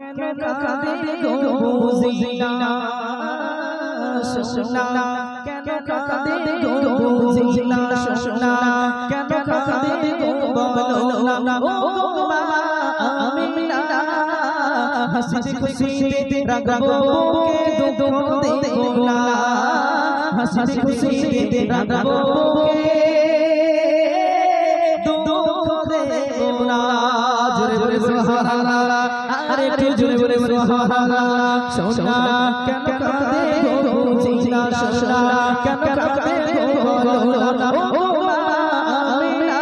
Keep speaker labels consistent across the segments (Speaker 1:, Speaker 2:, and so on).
Speaker 1: কেন কাঁদে গো বুঝিনা? সোনা কেন কাঁদে গো বুঝিনা? সোনা কেন কাঁদে গো বলো? না ও গো মা আমিনা। হাসি খুশিতে রাখব বুকে দুঃখ দেবো না। হাসি খুশিতে রাখব বুকে জোরে সুবহানাল্লাহ আরে একটু জোরে জোরে সুবহানাল্লাহ সোনা কেন কাঁদে গো বুঝিনা সোনা কেন কাঁদে গো বলো ও মা আমিনা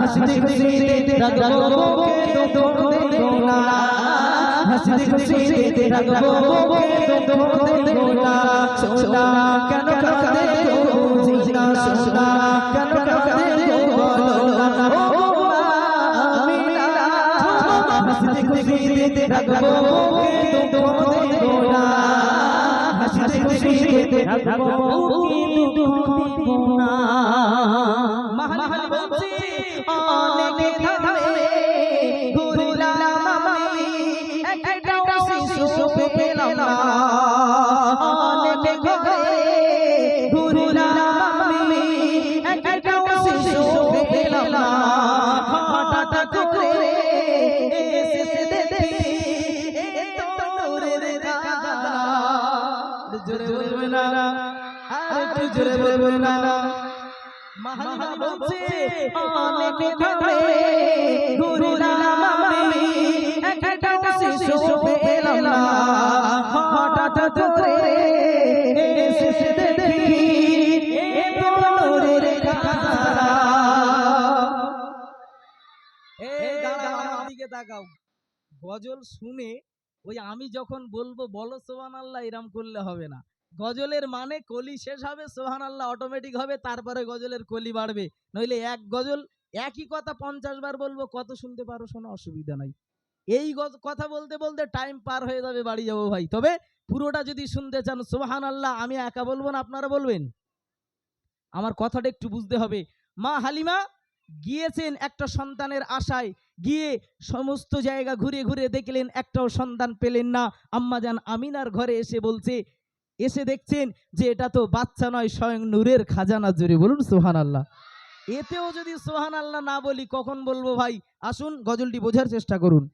Speaker 1: হাসি খুশিতে রাখব বুকে দুঃখ দেবো না হাসি খুশিতে রাখব বুকে দুঃখ দেবো না সোনা কেন কাঁদে গো বুঝিনা সোনা কেন কাঁদে খুশিতে রাখব অনেক ধামে জোরে বলবে না শিশু পেলাম না। হঠাৎ করে এসে দেখি এ
Speaker 2: তাকাও। গজল শুনে ওই আমি যখন বলব, বলো সোহান আল্লাহ এরম করলে হবে না। গজলের মানে কলি শেষ হবে সোহান আল্লাহ অটোমেটিক হবে, তারপরে গজলের কলি বাড়বে। নইলে এক গজল, একই কথা পঞ্চাশ বার বলব, কত শুনতে পারো শোনো, অসুবিধা নাই। এই কথা বলতে বলতে টাইম পার হয়ে যাবে বাড়ি যাব ভাই। তবে পুরোটা যদি শুনতে চান সোহান আল্লাহ আমি একা বলব না, আপনারা বলবেন? আমার কথাটা একটু বুঝতে হবে। মা হালিমা গিয়েছেন একটা সন্তানের আশায় গিয়ে সমস্ত জায়গা ঘুরে ঘুরে দেখলেন একটাও সন্তান পেলেন না। আম্মাজান আমিনার ঘরে এসে বলছে এসে দেখছেন যে এটা তো বাচ্চা নয় স্বয়ং নূরের খাজানা জুড়ে। বলুন সোহান আল্লাহ এতেও যদি সোহান আল্লাহ না বলি কখন বলব ভাই? আসুন গজলটি বোঝার চেষ্টা করুন।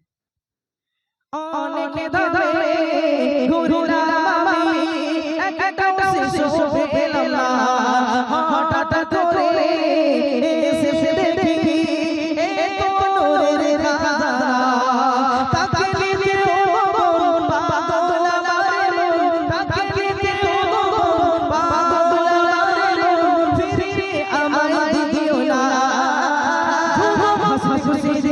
Speaker 1: অনেক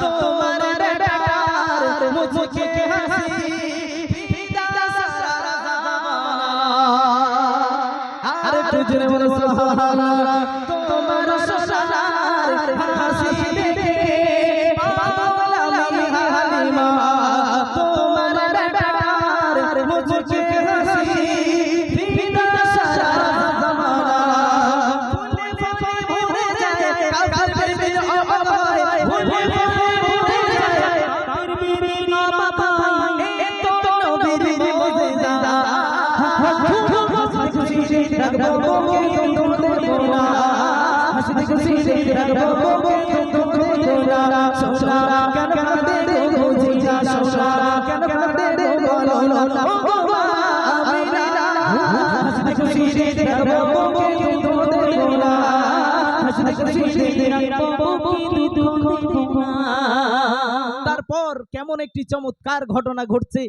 Speaker 1: তোমার বেটার মুঝকে হাসি আর একটু জোরে বলো তোমার সোনার হাসি দেখে
Speaker 2: তারপর কেমন একটি চমৎকার ঘটনা ঘটছে?